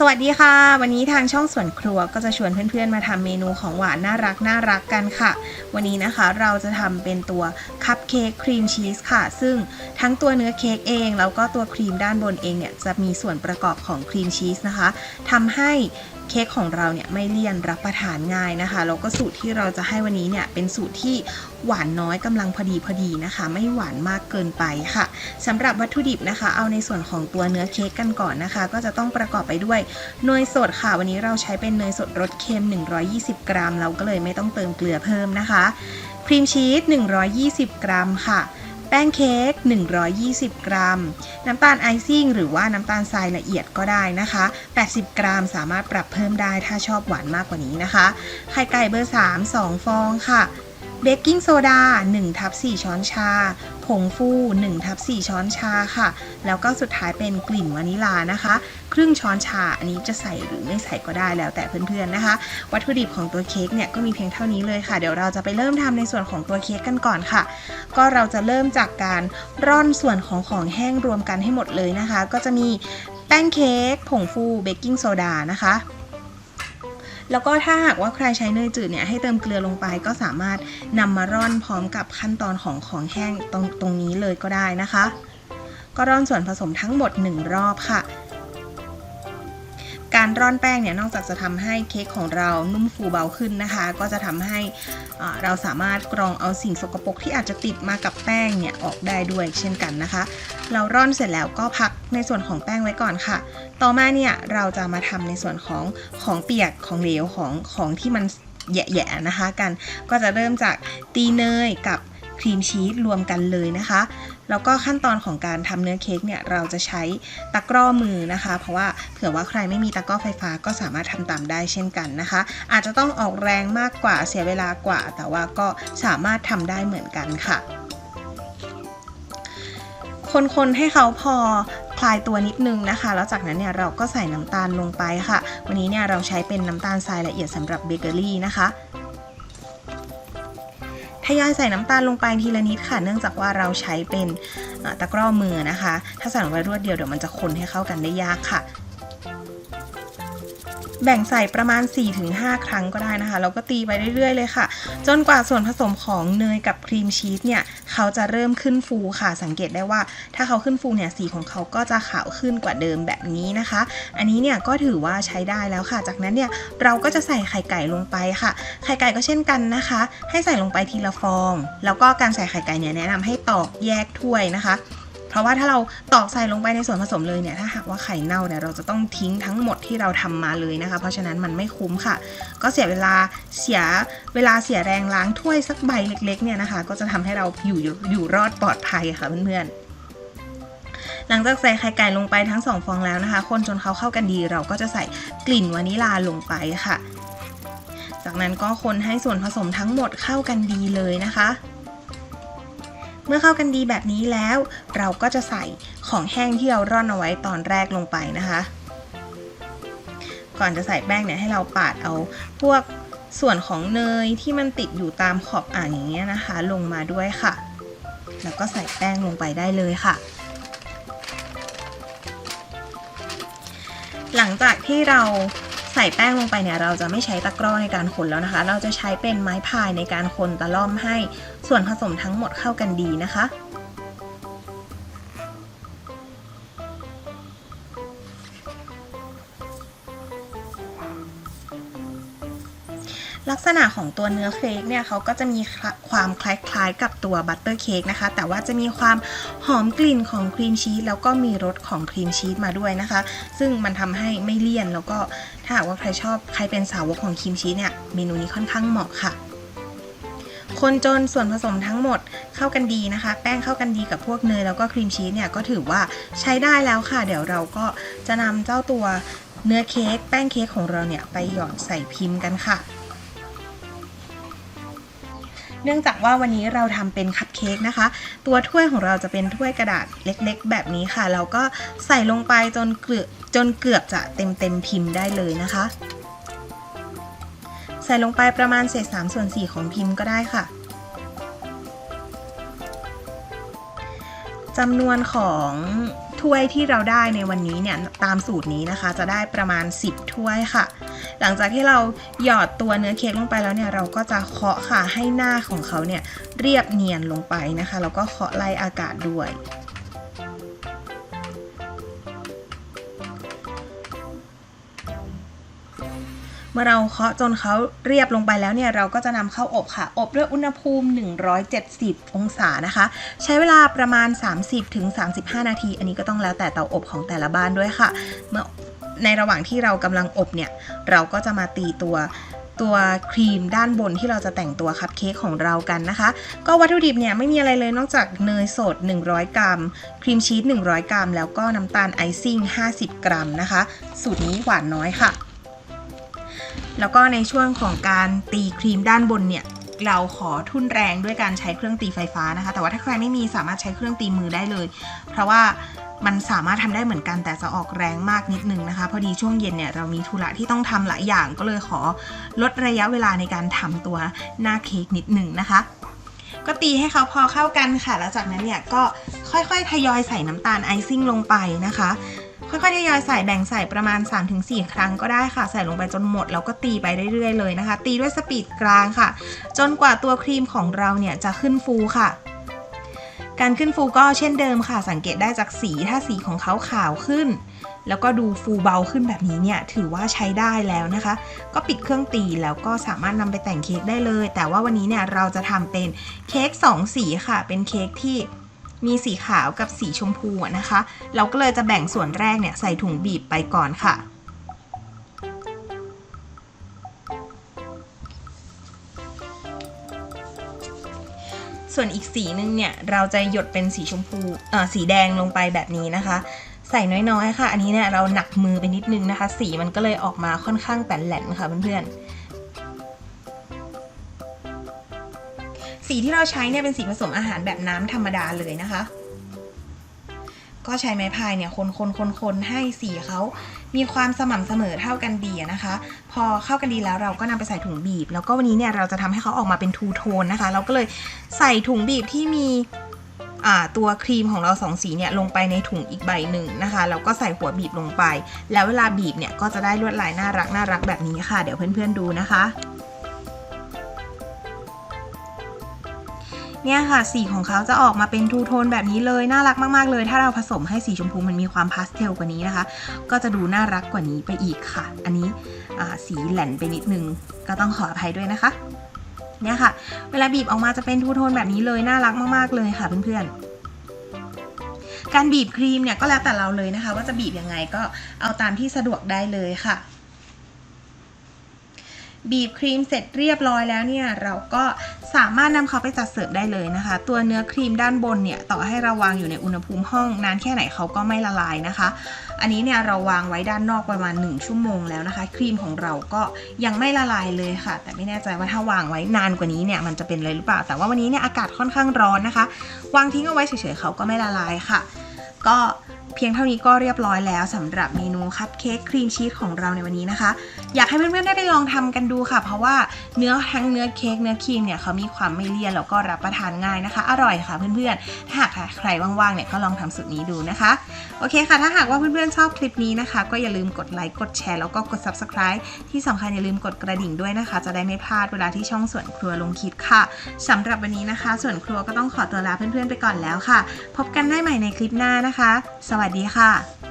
สวัสดีค่ะ วันนี้ทางช่องสวนครัวก็จะชวนเพื่อนๆมาทำเมนูของหวานน่ารักน่ารักกันค่ะ วันนี้นะคะเราจะทำเป็นตัวคัพเค้กครีมชีสค่ะ ซึ่งทั้งตัวเนื้อเค้กเองแล้วก็ตัวครีมด้านบนเองเนี่ยจะมีส่วนประกอบของครีมชีสนะคะทำให้ เค้กของเราเนี่ยไม่เลี่ยนรับประทานง่ายนะคะแล้วก็สูตรที่เราจะให้วันนี้เนี่ยเป็นสูตรที่หวานน้อยกำลังพอดีพอดีนะคะ ไม่หวานมากเกินไปค่ะสำหรับวัตถุดิบนะคะ เอาในส่วนของตัวเนื้อเค้กกันก่อนนะคะ ก็จะต้องประกอบไปด้วยเนยสดค่ะ วันนี้เราใช้เป็นเนยสดรสเค็ม 120 กรัม เราก็เลยไม่ต้องเติมเกลือเพิ่มนะคะครีมชีส120 กรัมค่ะ แป้งเค้ก 120 กรัม น้ำตาลไอซิ่งหรือว่าน้ำตาลทรายละเอียดก็ได้นะคะ 80 กรัมสามารถปรับเพิ่มได้ถ้าชอบหวานมากกว่านี้นะคะ ไข่ไก่เบอร์ 3 2 ฟองค่ะ เบกกิ้งโซดา1ทับ4ช้อนชา ผงฟู1ทับ4ช้อนชาค่ะ แล้วก็สุดท้ายเป็นกลิ่นวานิลานะคะ ครึ่งช้อนชา อันนี้จะใส่หรือไม่ใส่ก็ได้แล้วแต่เพื่อนๆนะคะ วัตถุดิบของตัวเค้กเนี่ยก็มีเพียงเท่านี้เลยค่ะ เดี๋ยวเราจะไปเริ่มทำในส่วนของตัวเค้กกันก่อนค่ะ ก็เราจะเริ่มจากการร่อนส่วนของของแห้งรวมกันให้หมดเลยนะคะ ก็จะมีแป้งเค้ก ผงฟู เบกกิ้งโซดานะคะ แล้วก็ถ้าหากว่าใครใช้เนยจืดเนี่ยให้เติมเกลือลงไปก็สามารถนำมาร่อนพร้อมกับขั้นตอนของของแห้งตรงตรงนี้เลยก็ได้นะคะ ก็ร่อนส่วนผสมทั้งหมด 1 รอบค่ะ การร่อนแป้งเนี่ยนอกจากจะทำให้เค้กของเรานุ่มฟูเบาขึ้นนะคะ ก็จะทำให้เราสามารถกรองเอาสิ่งสกปรกที่อาจจะติดมากับแป้งเนี่ยออกได้ด้วยเช่นกันนะคะ เราร่อนเสร็จแล้วก็พักในส่วนของแป้งไว้ก่อนค่ะ ต่อมาเนี่ยเราจะมาทำในส่วนของของเปียกของเหลวของของที่มันแยะๆนะคะกันก็จะเริ่มจากตีเนยกับ ครีมชีสรวมกันเลยนะคะ แล้วก็ขั้นตอนของการทำเนื้อเค้กเนี่ยเราจะใช้ตะกร้อมือนะคะ เพราะว่าเผื่อว่าใครไม่มีตะกร้อไฟฟ้าก็สามารถทำตามได้เช่นกันนะคะ อาจจะต้องออกแรงมากกว่าเสียเวลากว่า แต่ว่าก็สามารถทำได้เหมือนกันค่ะคนๆให้เขาพอคลายตัวนิดนึงนะคะ แล้วจากนั้นเนี่ยเราก็ใส่น้ำตาลลงไปค่ะ วันนี้เนี่ยเราใช้เป็นน้ำตาลทรายละเอียดสำหรับเบเกอรี่นะคะ ทยอยใส่น้ำตาลลงไปทีละนิดค่ะ เนื่องจากว่าเราใช้เป็นตะกร้อมือนะคะ ถ้าใส่ลงไปรวดเดียวเดี๋ยวมันจะคนให้เข้ากันได้ยากค่ะ แบ่งใส่ประมาณ 4-5 ครั้งก็ได้นะคะแล้วก็ตีไปเรื่อยๆ เลยค่ะ จนกว่าส่วนผสมของเนยกับครีมชีสเนี่ยเขาจะเริ่มขึ้นฟูค่ะ สังเกตได้ว่า ถ้าเขาขึ้นฟูเนี่ยสีของเขาก็จะขาวขึ้นกว่าเดิมแบบนี้นะคะ อันนี้เนี่ยก็ถือว่าใช้ได้แล้วค่ะ จากนั้นเนี่ยเราก็จะใส่ไข่ไก่ลงไปค่ะ ไข่ไก่ก็เช่นกันนะคะ ให้ใส่ลงไปทีละฟอง แล้วก็การใส่ไข่ไก่เนี่ยแนะนำให้ตอกแยกถ้วยนะคะ ราะว่าถ้าเราตอกใส่ลงไปในส่วนผสมเลยเนี่ยถ้าหากว่าไข่เน่าเนี่ยเราจะต้องทิ้งทั้งหมดที่เราทำมาเลยนะคะ เพราะฉะนั้นมันไม่คุ้มค่ะ ก็เสียเวลาเสียเวลาเสียแรงล้างถ้วยสักใบเล็กๆเนี่ยนะคะ ก็จะทำให้เราอยู่อยู่รอดปลอดภัยค่ะเพื่อนๆหลังจากใส่ไข่ไก่ลงไปทั้งสองฟองแล้วนะคะ คนจนเขาเข้ากันดีเราก็จะใส่กลิ่นวานิลาลงไปค่ะ จากนั้นก็คนให้ส่วนผสมทั้งหมดเข้ากันดีเลยนะคะ เมื่อเข้ากันดีแบบนี้แล้ว เราก็จะใส่ของแห้งที่เราร่อนเอาไว้ตอนแรกลงไปนะคะ ก่อนจะใส่แป้งเนี่ยให้เราปาดเอาพวกส่วนของเนยที่มันติดอยู่ตามขอบอ่างอย่างเงี้ยนะคะ ลงมาด้วยค่ะ แล้วก็ใส่แป้งลงไปได้เลยค่ะ หลังจากที่เรา ใส่แป้งลงไปเนี่ยเราจะไม่ใช้ตะกร้อในการคนแล้วนะคะ เราจะใช้เป็นไม้พายในการคนตะล่อมให้ส่วนผสมทั้งหมดเข้ากันดีนะคะ ษณะของตัวเนื้อเค้กเนี่ยเขาก็จะมีความคล้ายๆกับตัวบัตเตอร์เค้กนะคะ แต่ว่าจะมีความหอมกลิ่นของครีมชีสแล้วก็มีรสของครีมชีสมาด้วยนะคะ ซึ่งมันทำให้ไม่เลี่ยนแล้วก็ถ้าหากว่าใครชอบใครเป็นสาวกของครีมชีสเนี่ยเมนูนี้ค่อนข้างเหมาะค่ะคนจนส่วนผสมทั้งหมดเข้ากันดีนะคะ แป้งเข้ากันดีกับพวกเนยแล้วก็ครีมชีสเนี่ยก็ถือว่าใช้ได้แล้วค่ะ เดี๋ยวเราก็จะนำเจ้าตัวเนื้อเค้กแป้งเค้กของเราเนี่ยไปหยอดใส่พิมพ์กันค่ะ เนื่องจากว่าวันนี้เราทำเป็นคัพเค้กนะคะ ตัวถ้วยของเราจะเป็นถ้วยกระดาษเล็กๆ แบบนี้ค่ะ เราก็ใส่ลงไปจนเกือบจนเกือบจะเต็มเต็มๆพิมพ์ได้เลยนะคะ ใส่ลงไปประมาณเศษ3ส่วน4ของพิมพ์ก็ได้ค่ะจำนวนของ ถ้วยถ้วยที่เราได้ในวันนี้เนี่ยตามสูตรนี้นะคะ จะได้ประมาณ 10 ถ้วยค่ะ หลังจากที่เราหยอดตัวเนื้อเค้กลงไปแล้วเนี่ยเราก็จะเคาะค่ะให้หน้าของเขาเนี่ยเรียบเนียนลงไปนะคะแล้วก็เคาะไล่อากาศด้วย มื่อเราเคาะจนเขาเรียบลงไปแล้วเนี่ยเราก็จะนำเข้าอบค่ะ อบด้วยอุณหภูมิ 170 องศานะคะ ใช้เวลาประมาณ 30-35 นาที อันนี้ก็ต้องแล้วแต่เตาอบของแต่ละบ้านด้วยค่ะ เมื่อในระหว่างที่เรากำลังอบเนี่ย เราก็จะมาตีตัวตัวครีมด้านบนที่เราจะแต่งตัวคัพเค้กของเรากันนะคะ ก็วัตถุดิบเนี่ยไม่มีอะไรเลยนอกจากเนยสด 100 กรัม ครีมชีส100 กรัม แล้วก็น้ำตาลไอซิ่ง 50 กรัมนะคะ สูตรนี้หวานน้อยค่ะ แล้วก็ในช่วงของการตีครีมด้านบนเนี่ยเราขอทุ่นแรงด้วยการใช้เครื่องตีไฟฟ้านะคะ แต่ว่าถ้าใครไม่มีสามารถใช้เครื่องตีมือได้เลย เพราะว่ามันสามารถทำได้เหมือนกันแต่จะออกแรงมากนิดนึงนะคะ พอดีช่วงเย็นเนี่ยเรามีธุระที่ต้องทำหลายอย่างก็เลยขอลดระยะเวลาในการทำตัวหน้าเค้กนิดนึงนะคะ ก็ตีให้เขาพอเข้ากันค่ะ แล้วจากนั้นเนี่ยก็ค่อยๆทยอยใส่น้ำตาลไอซิ่งลงไปนะคะ ค่อยๆทยอยใส่แบ่งใส่ประมาณ 3-4 ครั้งก็ได้ค่ะ ใส่ลงไปจนหมดแล้วก็ตีไปเรื่อยๆเลยนะคะ ตีด้วยสปีดกลางค่ะ จนกว่าตัวครีมของเราเนี่ยจะขึ้นฟูค่ะการขึ้นฟูก็เช่นเดิมค่ะ สังเกตได้จากสีถ้าสีของเขาขาวขึ้น แล้วก็ดูฟูเบาขึ้นแบบนี้เนี่ย ถือว่าใช้ได้แล้วนะคะ ก็ปิดเครื่องตีแล้วก็สามารถนำไปแต่งเค้กได้เลย แต่ว่าวันนี้เนี่ยเราจะทำเป็นเค้ก2 สีค่ะ เป็นเค้กที่ มีสีขาวกับสีชมพูนะคะ เราก็เลยจะแบ่งส่วนแรกเนี่ยใส่ถุงบีบไปก่อนค่ะ ส่วนอีกสีหนึงเนี่ยเราจะหยดเป็นสีชมพูเอ่อสีแดงลงไปแบบนี้นะคะ ใส่น้อยๆค่ะ อันนี้เนี่ยเราหนักมือไปนิดนึงนะคะ สีมันก็เลยออกมาค่อนข้างแตนแหลนค่ะเพื่อนๆ สีที่เราใช้เนี่ยเป็นสีผสมอาหารแบบน้ำธรรมดาเลยนะคะ ก็ใช้ไม้พายเนี่ยคนคนคนคนให้สีเขามีความสม่ำเสมอเท่ากันดีอะนะคะ พอเข้ากันดีแล้วเราก็นำไปใส่ถุงบีบ แล้วก็วันนี้เนี่ยเราจะทำให้เขาออกมาเป็นทูโทนนะคะ เราก็เลยใส่ถุงบีบที่มีตัวครีมของเราสองสีเนี่ยลงไปในถุงอีกใบหนึ่งนะคะแล้วก็ใส่หัวบีบลงไป แล้วเวลาบีบเนี่ยก็จะได้ลวดลายน่ารักน่ารักแบบนี้ค่ะ เดี๋ยวเพื่อนๆดูนะคะ เนี่ยค่ะ สีของเขาจะออกมาเป็นทูโทนแบบนี้เลย น่ารักมากๆเลย ถ้าเราผสมให้สีชมพูมันมีความพาสเทลกว่านี้นะคะ ก็จะดูน่ารักกว่านี้ไปอีกค่ะ อันนี้สีแหลนไปนิดนึง ก็ต้องขออภัยด้วยนะคะ เนี่ยค่ะ เวลาบีบออกมาจะเป็นทูโทนแบบนี้เลย น่ารักมากๆเลยค่ะเพื่อนๆการบีบครีมเนี่ยก็แล้วแต่เราเลยนะคะ ว่าจะบีบยังไงก็เอาตามที่สะดวกได้เลยค่ะ บีบครีมเสร็จเรียบร้อยแล้วเนี่ยเราก็ สามารถนำเขาไปจัดเสิร์ฟได้เลยนะคะ ตัวเนื้อครีมด้านบนเนี่ยต่อให้เราวางอยู่ในอุณหภูมิห้องนานแค่ไหนเขาก็ไม่ละลายนะคะ อันนี้เนี่ยเราวางไว้ด้านนอกประมาณ 1 ชั่วโมงแล้วนะคะ ครีมของเราก็ยังไม่ละลายเลยค่ะ แต่ไม่แน่ใจว่าถ้าวางไว้นานกว่านี้เนี่ยมันจะเป็นอะไรหรือเปล่า แต่ว่าวันนี้เนี่ยอากาศค่อนข้างร้อนนะคะ วางทิ้งเอาไว้เฉยๆเขาก็ไม่ละลายค่ะ ก็ เพียงเท่านี้ก็เรียบร้อยแล้วสำหรับเมนูคัพเค้กครีมชีสของเราในวันนี้นะคะ อยากให้เพื่อนๆได้ไปลองทำกันดูค่ะ เพราะว่าเนื้อทั้งเนื้อเค้กเนื้อครีมเนี่ยเขามีความไม่เลี่ยนแล้วก็รับประทานง่ายนะคะ อร่อยค่ะเพื่อนๆถ้าหากใครว่างๆเนี่ยก็ลองทำสูตรนี้ดูนะคะโอเคค่ะ ถ้าหากว่าเพื่อนๆชอบคลิปนี้นะคะ ก็อย่าลืมกดไลค์กดแชร์แล้วก็กด subscribe ที่สำคัญอย่าลืมกดกระดิ่งด้วยนะคะ จะได้ไม่พลาดเวลาที่ช่องส่วนครัวลงคลิปค่ะสำหรับวันนี้นะคะ ส่วนครัวก็ต้องขอตัวลาเพื่อนๆไปก่อนแล้วค่ะ พบกันได้ใหม่ในคลิปหน้านะคะ สสวัสดีค่ะ